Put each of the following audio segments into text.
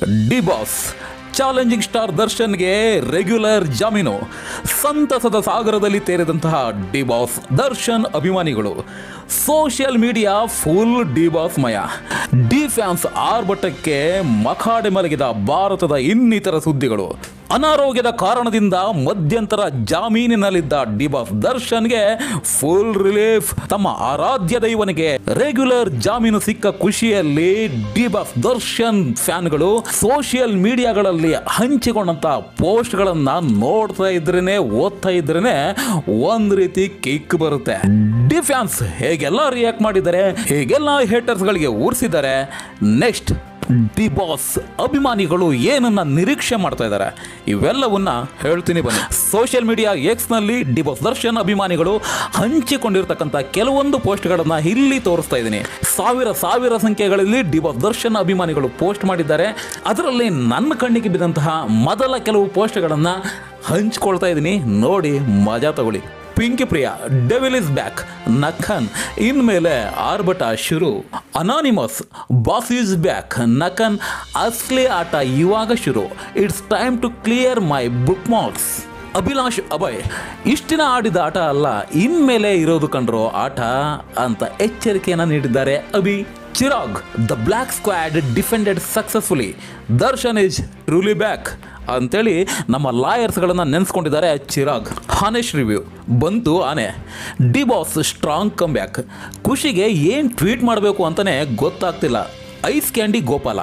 D boss challenging star ದರ್ಶನ್ಗೆ regular ಜಾಮೀನು. ಸಂತಸದ ಸಾಗರದಲ್ಲಿ ತೇರಿದಂತಹ ಡಿ ಬಾಸ್ ದರ್ಶನ್ ಅಭಿಮಾನಿಗಳು. Social media full D boss ಮಯ. ಡಿ ಫ್ಯಾನ್ಸ್ ಆರ್ಭಟಕ್ಕೆ ಮಖಾಡೆ ಮಲಗಿದ ಭಾರತದ ಇನ್ನಿತರ ಸುದ್ದಿಗಳು. ಅನಾರೋಗ್ಯದ ಕಾರಣದಿಂದ ಮಧ್ಯಂತರ ಜಾಮೀನಿನಲ್ಲಿದ್ದ ಡಿಬಾಸ್ ದರ್ಶನ್ಗೆ ಫುಲ್ ರಿಲೀಫ್. ತಮ್ಮ ಆರಾಧ್ಯ ದೈವನಿಗೆ ರೆಗ್ಯುಲರ್ ಜಾಮೀನು ಸಿಕ್ಕ ಖುಷಿಯಲ್ಲಿ ಡಿಬಾಫ್ ದರ್ಶನ್ ಫ್ಯಾನ್ಗಳು ಸೋಷಿಯಲ್ ಮೀಡಿಯಾಗಳಲ್ಲಿ ಹಂಚಿಕೊಂಡಂತ ಪೋಸ್ಟ್ಗಳನ್ನ ನೋಡ್ತಾ ಇದ್ರೇನೆ, ಓದ್ತಾ ಇದ್ರೇನೆ ಒಂದ್ ರೀತಿ ಕಿಕ್ ಬರುತ್ತೆ. ಡಿ ಫ್ಯಾನ್ಸ್ ಹೇಗೆಲ್ಲ ರಿಯಾಕ್ಟ್ ಮಾಡಿದ್ದಾರೆ, ಹೇಗೆಲ್ಲ ಹೇಟರ್ಸ್ಗಳಿಗೆ ಉರ್ಸಿದ್ದಾರೆ, ನೆಕ್ಸ್ಟ್ ಡಿ ಬಾಸ್ ಅಭಿಮಾನಿಗಳು ಏನನ್ನ ನಿರೀಕ್ಷೆ ಮಾಡ್ತಾ ಇದ್ದಾರೆ? ಇವೆಲ್ಲವನ್ನ ಹೇಳ್ತೀನಿ ಬನ್ನಿ. ಸೋಷಿಯಲ್ ಮೀಡಿಯಾ ಎಕ್ಸ್ನಲ್ಲಿ ಡಿ ಬಾಸ್ ದರ್ಶನ್ ಅಭಿಮಾನಿಗಳು ಹಂಚಿಕೊಂಡಿರ್ತಕ್ಕಂಥ ಕೆಲವೊಂದು ಪೋಸ್ಟ್ಗಳನ್ನು ಇಲ್ಲಿ ತೋರಿಸ್ತಾ ಇದ್ದೀನಿ. ಸಾವಿರ ಸಾವಿರ ಸಂಖ್ಯೆಗಳಲ್ಲಿ ಡಿ ಬಾಸ್ ದರ್ಶನ್ ಅಭಿಮಾನಿಗಳು ಪೋಸ್ಟ್ ಮಾಡಿದ್ದಾರೆ. ಅದರಲ್ಲಿ ನನ್ನ ಕಣ್ಣಿಗೆ ಬಿದ್ದಂತಹ ಮೊದಲ ಕೆಲವು ಪೋಸ್ಟ್ಗಳನ್ನು ಹಂಚ್ಕೊಳ್ತಾ ಇದ್ದೀನಿ. ನೋಡಿ, ಮಜಾ ತಗೊಳ್ಳಿ. Pinky Priya devil is back ನಖನ್. ಇನ್ಮೇಲೆ ಆರ್ಭಟ ಶುರು ಅನಾನಿಮಸ್ ಬಾಸ್ ಈಸ್ ಬ್ಯಾಕ್ ನಖನ್. ಅಸ್ಲಿ ಆಟ ಇವಾಗ ಶುರು it's time to clear my book malls Abhilash Abhay, ಇಷ್ಟಿನ ಆಡಿದ ಆಟ ಅಲ್ಲ, ಇನ್ಮೇಲೆ ಇರೋದು ಕಂಡ್ರೋ ಆಟ ಅಂತ ಎಚ್ಚರಿಕೆಯನ್ನು ನೀಡಿದ್ದಾರೆ Abhi. Chirag the black squad defended successfully Darshan is truly back ಅಂತೇಳಿ ನಮ್ಮ ಲಾಯರ್ಸ್ಗಳನ್ನು ನೆನೆಸ್ಕೊಂಡಿದ್ದಾರೆ ಚಿರಾಗ್. ಹಾನೆಸ್ಟ್ ರಿವ್ಯೂ ಬಂತು ಆನೆ, D boss strong come back ಖುಷಿಗೆ ಏನು ಟ್ವೀಟ್ ಮಾಡಬೇಕು ಅಂತಲೇ ಗೊತ್ತಾಗ್ತಿಲ್ಲ. ಐಸ್ ಕ್ಯಾಂಡಿ ಗೋಪಾಲ,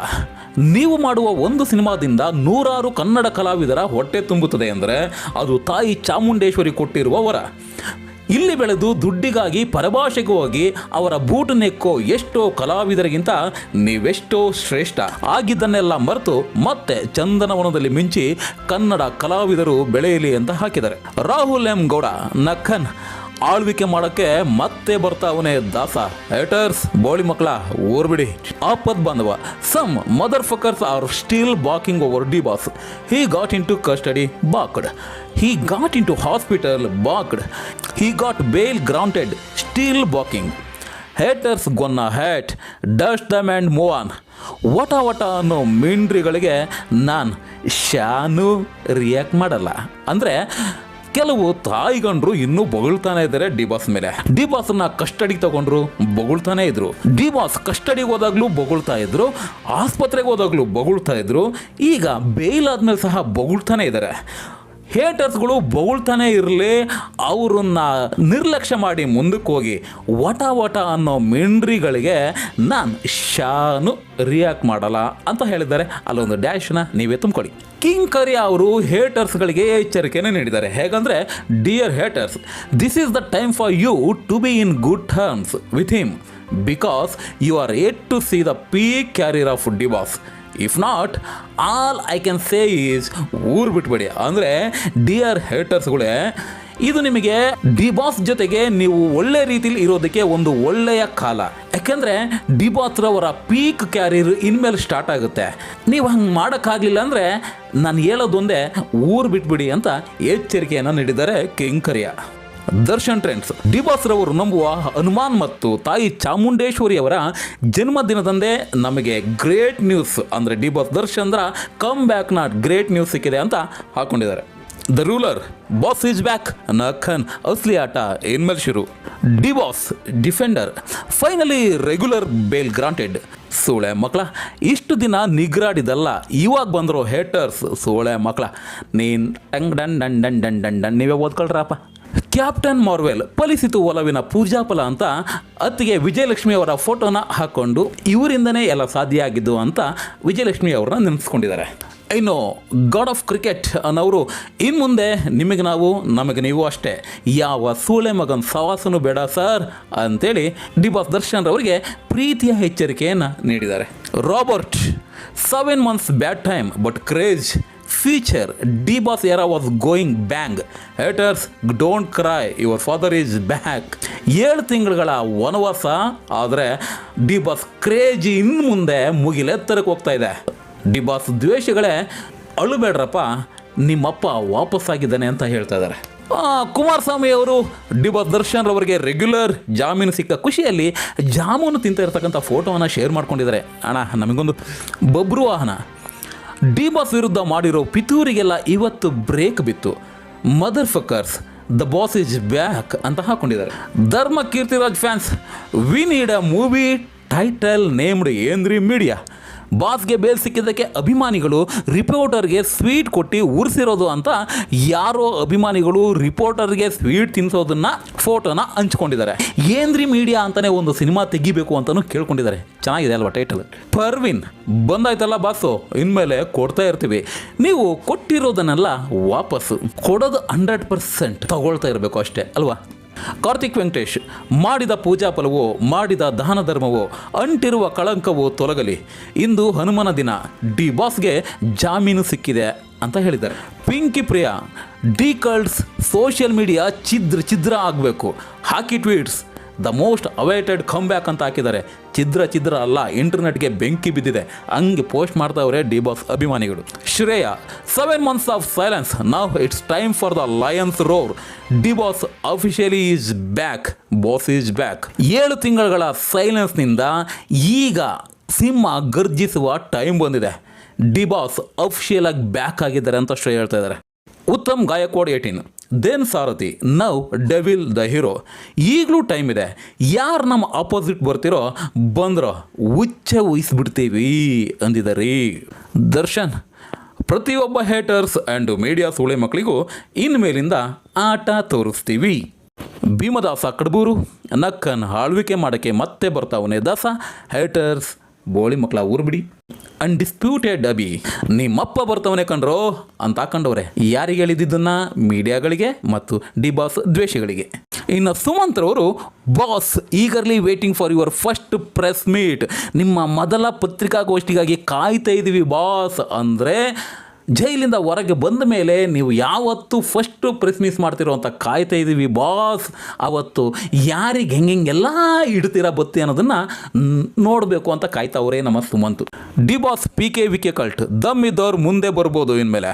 ನೀವು ಮಾಡುವ ಒಂದು ಸಿನಿಮಾದಿಂದ ನೂರಾರು ಕನ್ನಡ ಕಲಾವಿದರ ಹೊಟ್ಟೆ ತುಂಬುತ್ತದೆ ಅಂದರೆ ಅದು ತಾಯಿ ಚಾಮುಂಡೇಶ್ವರಿ ಕೊಟ್ಟಿರುವ ವರ. ಇಲ್ಲಿ ಬೆಳೆದು ದುಡ್ಡಿಗಾಗಿ ಪರಭಾಷೆಗೆ ಹೋಗಿ ಅವರ ಬೂಟು ನೆಕ್ಕೋ ಎಷ್ಟೋ ಕಲಾವಿದರಿಗಿಂತ ನೀವೆಷ್ಟೋ ಶ್ರೇಷ್ಠ. ಆಗಿದ್ದನ್ನೆಲ್ಲ ಮರೆತು ಮತ್ತೆ ಚಂದನವನದಲ್ಲಿ ಮಿಂಚಿ ಕನ್ನಡ ಕಲಾವಿದರು ಬೆಳೆಯಲಿ ಅಂತ ಹಾಕಿದ್ದಾರೆ. ರಾಹುಲ್ ಎಂ ಗೌಡ, ನಖನ್ ಆಳ್ವಿಕೆ ಮಾಡಕ್ಕೆ ಮತ್ತೆ ಬರ್ತಾವನೆ ದಾಸ. ಹೇಟರ್ಸ್ ಬೋಳಿ ಮಕ್ಕಳ ಊರ್ಬಿಡಿ ಆಪತ್ ಬಾಂಧವ some mother fuckers are still barking over D boss he got into custody barked he got into hospital barked he got bail granted still barking haters gonna hate dust them and move on ವಟ ವಟ ಅನ್ನೋ ಮಿಂಡ್ರಿಗಳಿಗೆ ನಾನು Shanu react ಮಾಡಲ್ಲ. ಅಂದರೆ ಕೆಲವು ತಾಯಿಗಂಡ್ರು ಇನ್ನೂ ಬೊಗಳ್ತಾನೆ ಇದ್ದಾರೆ D Boss ಮೇಲೆ. ಡಿಬಾಸ್ನ custody ತಗೊಂಡ್ರು ಬೊಗಳ್ತಾನೆ ಇದ್ರು. ಡಿಬಾಸ್ ಕಸ್ಟಡಿಗೆ ಹೋದಾಗ್ಲೂ ಬೊಗಳ್ತಾ ಇದ್ರು, ಆಸ್ಪತ್ರೆಗೆ ಹೋದಾಗ್ಲೂ ಬೊಗಳ್ತಾ ಇದ್ರು, ಈಗ ಬೇಲ್ ಆದ್ಮೇಲೆ ಸಹ ಬೊಗಳ್ತಾನೆ ಇದ್ದಾರೆ. ಹೇಟರ್ಸ್ಗಳು ಬೊಗಳ್ತಾನೆ ಇರಲಿ, ಅವರನ್ನು ನಿರ್ಲಕ್ಷ್ಯ ಮಾಡಿ ಮುಂದಕ್ಕೆ ಹೋಗಿ. ವಟ ವಟ ಅನ್ನೋ ಮಿಂಡ್ರಿಗಳಿಗೆ ನಾನು ಶಾನು ರಿಯಾಕ್ಟ್ ಮಾಡಲ್ಲ ಅಂತ ಹೇಳಿದ್ದಾರೆ. ಅಲ್ಲೊಂದು ಡ್ಯಾಶ್ನ ನೀವೇ ತುಂಬಿಕೊಳ್ಳಿ. ಕಿಂಗ್ ಕರಿ ಅವರು ಹೇಟರ್ಸ್ಗಳಿಗೆ ಎಚ್ಚರಿಕೆಯನ್ನು ನೀಡಿದ್ದಾರೆ. ಹೇಗಂದರೆ dear haters this is the time for you to be in good terms with him because you are about to see the peak career of D boss if not all I can say is ಊರು ಬಿಟ್ಬಿಡಿ. ಅಂದರೆ dear ಹೇಟರ್ಸ್ಗಳೇ ಇದು ನಿಮಗೆ D boss ಜೊತೆಗೆ ನೀವು ಒಳ್ಳೆ ರೀತಿಲಿ ಇರೋದಕ್ಕೆ ಒಂದು ಒಳ್ಳೆಯ ಕಾಲ. ಯಾಕೆಂದರೆ ಡಿಬಾತ್ರವರ ಪೀಕ್ ಕ್ಯಾರಿಯರ್ ಇನ್ಮೇಲೆ ಸ್ಟಾರ್ಟ್ ಆಗುತ್ತೆ. ನೀವು ಹಂಗೆ ಮಾಡೋಕ್ಕಾಗಲಿಲ್ಲ ಅಂದರೆ, ನಾನು ಹೇಳೋದೊಂದೇ, ಊರು ಬಿಟ್ಬಿಡಿ ಅಂತ ಎಚ್ಚರಿಕೆಯನ್ನು ನೀಡಿದ್ದಾರೆ ಕಿಂಕರಿಯ. ದರ್ಶನ್ ಟ್ರೆಂಡ್ಸ್ ಡಿಬಾಸ್ ರವರು ನಂಬುವ ಹನುಮಾನ್ ಮತ್ತು ತಾಯಿ ಚಾಮುಂಡೇಶ್ವರಿಯವರ ಜನ್ಮದಿನದಂದೇ ನಮಗೆ ಗ್ರೇಟ್ ನ್ಯೂಸ್. ಅಂದರೆ D boss ದರ್ಶನ್ರ come back not great news ಸಿಕ್ಕಿದೆ ಅಂತ ಹಾಕೊಂಡಿದ್ದಾರೆ. The ruler, boss is back ನಖನ್ ಅಸ್ಲಿ ಆಟ ಏನ್ಮೇಲೆ ಶುರು? D boss defender, finally regular bail granted. ಸೋಳೆ ಮಕ್ಕಳ ಇಷ್ಟು ದಿನ ನಿಗ್ರಾಡಿದಲ್ಲ, ಇವಾಗ ಬಂದರು ಹೇಟರ್ಸ್ ಸೋಳೆ ಮಕ್ಕಳ ನೀನು tongue done done done done done done, ನೀವೇ ಓದ್ಕೊಳ್ರಪ್ಪ. ಕ್ಯಾಪ್ಟನ್ ಮಾರ್ವೆಲ್ ಫಲಿಸಿತು ಒಲವಿನ ಪೂಜಾಫಲ ಅಂತ ಅತ್ತಿಗೆ ವಿಜಯಲಕ್ಷ್ಮಿ ಅವರ ಫೋಟೋನ ಹಾಕ್ಕೊಂಡು ಇವರಿಂದನೇ ಎಲ್ಲ ಸಾಧ್ಯ ಆಗಿದ್ದು ಅಂತ ವಿಜಯಲಕ್ಷ್ಮಿ ಅವ್ರನ್ನ ನೆನೆಸ್ಕೊಂಡಿದ್ದಾರೆ. ಇನ್ನು ಗಾಡ್ ಆಫ್ ಕ್ರಿಕೆಟ್ ಅನ್ನೋರು ಇನ್ನು ಮುಂದೆ ನಿಮಗೆ ನಾವು, ನಮಗೆ ನೀವು ಅಷ್ಟೇ. ಯಾವ ಸೂಳೆ ಮಗನ ಸವಾಸನೂ ಬೇಡ ಸರ್ ಅಂತೇಳಿ ಡಿ ಬಾಸ್ ದರ್ಶನ್ ಅವರಿಗೆ ಪ್ರೀತಿಯ ಎಚ್ಚರಿಕೆಯನ್ನು ನೀಡಿದ್ದಾರೆ. Robert seven months bad time but craze future D boss era was going bang haters don't cry your father is back ಏಳು ತಿಂಗಳುಗಳ ವನವಾಸ, ಆದರೆ ಡಿ ಬಾಸ್ ಕ್ರೇಜಿ ಇನ್ನು ಮುಂದೆ ಮುಗಿಲೆತ್ತರಕ್ಕೆ ಹೋಗ್ತಾ ಇದೆ. ಡಿ ಬಾಸ್ ದ್ವೇಷಗಳೇ, ಅಳುಬೇಡ್ರಪ್ಪ, ನಿಮ್ಮಪ್ಪ ವಾಪಸ್ಸಾಗಿದ್ದಾನೆ ಅಂತ ಹೇಳ್ತಾ ಇದ್ದಾರೆ. ಕುಮಾರಸ್ವಾಮಿ ಅವರು ಡಿ ಬಾಸ್ ದರ್ಶನ್ ಅವರಿಗೆ ರೆಗ್ಯುಲರ್ ಜಾಮೀನು ಸಿಕ್ಕ ಖುಷಿಯಲ್ಲಿ ಜಾಮೂನು ತಿಂತ ಇರ್ತಕ್ಕಂಥ ಫೋಟೋವನ್ನು ಶೇರ್ ಮಾಡ್ಕೊಂಡಿದ್ದಾರೆ. ಅಣ್ಣ, ನಮಗೊಂದು ಬಬ್ರು ವಾಹನ. ಡಿ ಬಾಸ್ ವಿರುದ್ಧ ಮಾಡಿರೋ ಪಿತೂರಿಗೆಲ್ಲ ಇವತ್ತು ಬ್ರೇಕ್ ಬಿತ್ತು. Mother fuckers the boss is back ಅಂತ ಹಾಕೊಂಡಿದ್ದಾರೆ. Dharma Keerthiraj fans we need a movie title named ಏನ್ರಿ ಮೀಡಿಯಾ ಬಾಸ್ಗೆ ಬೇಲ್ ಸಿಕ್ಕಿದ್ದಕ್ಕೆ ಅಭಿಮಾನಿಗಳು ರಿಪೋರ್ಟರ್ಗೆ ಸ್ವೀಟ್ ಕೊಟ್ಟು ಉರಿಸಿರೋದು ಅಂತ ಯಾರೋ ಅಭಿಮಾನಿಗಳು ರಿಪೋರ್ಟರ್ಗೆ ಸ್ವೀಟ್ ತಿನ್ನಿಸೋದನ್ನ ಫೋಟೋನ ಹಂಚ್ಕೊಂಡಿದ್ದಾರೆ. ಏನ್ರಿ ಮೀಡಿಯಾ ಅಂತಾನೆ ಒಂದು ಸಿನಿಮಾ ತೆಗಿಬೇಕು ಅಂತಾನು ಕೇಳ್ಕೊಂಡಿದ್ದಾರೆ. ಚೆನ್ನಾಗಿದೆ ಅಲ್ವಾ ಟೈಟಲ್? ಪರ್ವಿನ್, ಬಂದಾಯ್ತಲ್ಲ ಬಾಸು, ಇನ್ಮೇಲೆ ಕೊಡ್ತಾ ಇರ್ತೀವಿ. ನೀವು ಕೊಟ್ಟಿರೋದನ್ನೆಲ್ಲ ವಾಪಸ್ಸು. ಕೊಡೋದು ಹಂಡ್ರೆಡ್ ಪರ್ಸೆಂಟ್ ತಗೊಳ್ತಾ ಇರಬೇಕು ಅಷ್ಟೇ, ಅಲ್ವಾ? ಕಾರ್ತಿಕ್ ವೆಂಕಟೇಶ್, ಮಾಡಿದ ಪೂಜಾ ಫಲವೋ, ಮಾಡಿದ ದಾನ ಧರ್ಮವೋ, ಅಂಟಿರುವ ಕಳಂಕವೋ ತೊಲಗಲಿ. ಇಂದು ಹನುಮನ ದಿನ. ಡಿ ಬಾಸ್ಗೆ ಜಾಮೀನು ಸಿಕ್ಕಿದೆ ಅಂತ ಹೇಳಿದ್ದಾರೆ. Pinky Priya, D cults social media ಛಿದ್ರ ಛಿದ್ರ ಆಗಬೇಕು. ಹಾಕಿ tweets. The most awaited come back ಅಂತ ಹಾಕಿದ್ದಾರೆ. ಚಿದ್ರ ಚಿದ್ರ ಅಲ್ಲ ಇಂಟರ್ನೆಟ್ಗೆ ಬೆಂಕಿ ಬಿದ್ದಿದೆ. ಹಂಗೆ ಪೋಸ್ಟ್ ಮಾಡ್ತಾವ್ರೆ ಡಿ ಬಾಸ್ ಅಭಿಮಾನಿಗಳು. Shreya seven months of silence now it's time for the lions roar D boss officially is back boss is back ಏಳು ತಿಂಗಳುಗಳ ಸೈಲೆನ್ಸ್ನಿಂದ ಈಗ ಸಿಂಹ ಗರ್ಜಿಸುವ ಟೈಮ್ ಬಂದಿದೆ. ಡಿ ಬಾಸ್ ಅಫಿಷಿಯಲ್ ಆಗಿ ಬ್ಯಾಕ್ ಆಗಿದ್ದಾರೆ ಅಂತ ಶ್ರೇಯ ಹೇಳ್ತಾ ಇದ್ದಾರೆ. Uttam Gaikwad eighteen. Then Saarathi, now devil the hero. ಈಗಲೂ ಟೈಮ್ ಇದೆ. ಯಾರು ನಮ್ಮ ಅಪೋಸಿಟ್ ಬರ್ತಿರೋ, ಬಂದ್ರೋ ಉಚ್ಚ ಉಯಿಸ್ಬಿಡ್ತೀವಿ ಅಂದಿದ್ದಾರೆ ದರ್ಶನ್, ಪ್ರತಿಯೊಬ್ಬ ಹೇಟರ್ಸ್ ಆ್ಯಂಡ್ ಮೀಡಿಯಾ ಸೂಳೆ ಮಕ್ಕಳಿಗೂ ಇನ್ಮೇಲಿಂದ ಆಟ ತೋರಿಸ್ತೀವಿ. ಭೀಮದಾಸ ಕಡಬೂರು, ನಕ್ಕನ್ ಆಳ್ವಿಕೆ ಮಾಡೋಕ್ಕೆ ಮತ್ತೆ ಬರ್ತಾವನೆ ದಾಸ ಹೇಟರ್ಸ್ ಬೋಳಿ ಮಕ್ಕಳ ಊರ್ಬಿಡಿ ಅನ್ಡಿಸ್ಪ್ಯೂಟೆಡ್ ಅಬಿ ನಿಮ್ಮಪ್ಪ ಬರ್ತವನೆ ಕಣ್ರೋ ಅಂತ ಕಂಡವ್ರೆ. ಯಾರಿಗೆ ಹೇಳಿದ್ದನ್ನ ಮೀಡಿಯಾಗಳಿಗೆ ಮತ್ತು ಡಿ ಬಾಸ್ ದ್ವೇಷಗಳಿಗೆ. ಇನ್ನು ಸುಮಂತ್ರವರು boss eagerly waiting for your first press meet ನಿಮ್ಮ ಮೊದಲ ಪತ್ರಿಕಾಗೋಷ್ಠಿಗಾಗಿ ಕಾಯ್ತಾ ಇದ್ದೀವಿ ಬಾಸ್. ಅಂದರೆ ಜೈಲಿಂದ ಹೊರಗೆ ಬಂದ ಮೇಲೆ ನೀವು ಯಾವತ್ತು ಫಸ್ಟು ಪ್ರೆಸ್ ಮಿಸ್ ಮಾಡ್ತಿರೋ ಅಂತ ಕಾಯ್ತಾ ಇದ್ದೀವಿ ಬಾಸ್ ಅವತ್ತು ಯಾರಿಗೆ ಹೆಂಗೆಲ್ಲ ಇಡ್ತೀರಾ ಬತ್ತಿ ಅನ್ನೋದನ್ನು ನೋಡಬೇಕು ಅಂತ ಕಾಯ್ತಾವ್ರೆ ನಮ್ಮ Sumanth. D boss P K V K cult ದಮ್ ಇದ್ದವ್ರು ಮುಂದೆ ಬರ್ಬೋದು ಇನ್ಮೇಲೆ.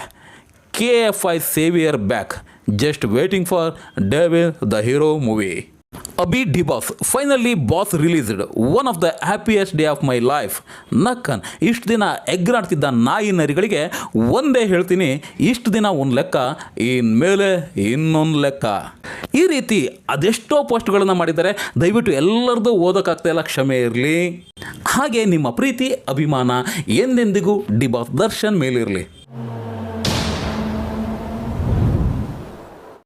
K F I saviour back just waiting for devil the hero movie Abhi D boss finally boss released one of the happiest day of my life ನಕ್ಕನ್, ಇಷ್ಟು ದಿನ ಎಗ್ರಾಡ್ತಿದ್ದ ನಾಯಿ ನರಿಗಳಿಗೆ ಒಂದೇ ಹೇಳ್ತೀನಿ, ಇಷ್ಟು ದಿನ ಒಂದು ಲೆಕ್ಕ ಇನ್ಮೇಲೆ ಇನ್ನೊಂದು ಲೆಕ್ಕ. ಈ ರೀತಿ ಅದೆಷ್ಟೋ ಪೋಸ್ಟ್ಗಳನ್ನು ಮಾಡಿದ್ದಾರೆ, ದಯವಿಟ್ಟು ಎಲ್ಲರದ್ದು ಓದೋಕ್ಕಾಗ್ತಾ ಇಲ್ಲ, ಕ್ಷಮೆ ಇರಲಿ. ಹಾಗೆ ನಿಮ್ಮ ಪ್ರೀತಿ, ಅಭಿಮಾನ, ಎಂದೆಂದಿಗೂ ಡಿ ಬಾಸ್ ದರ್ಶನ್ ಮೇಲಿರಲಿ.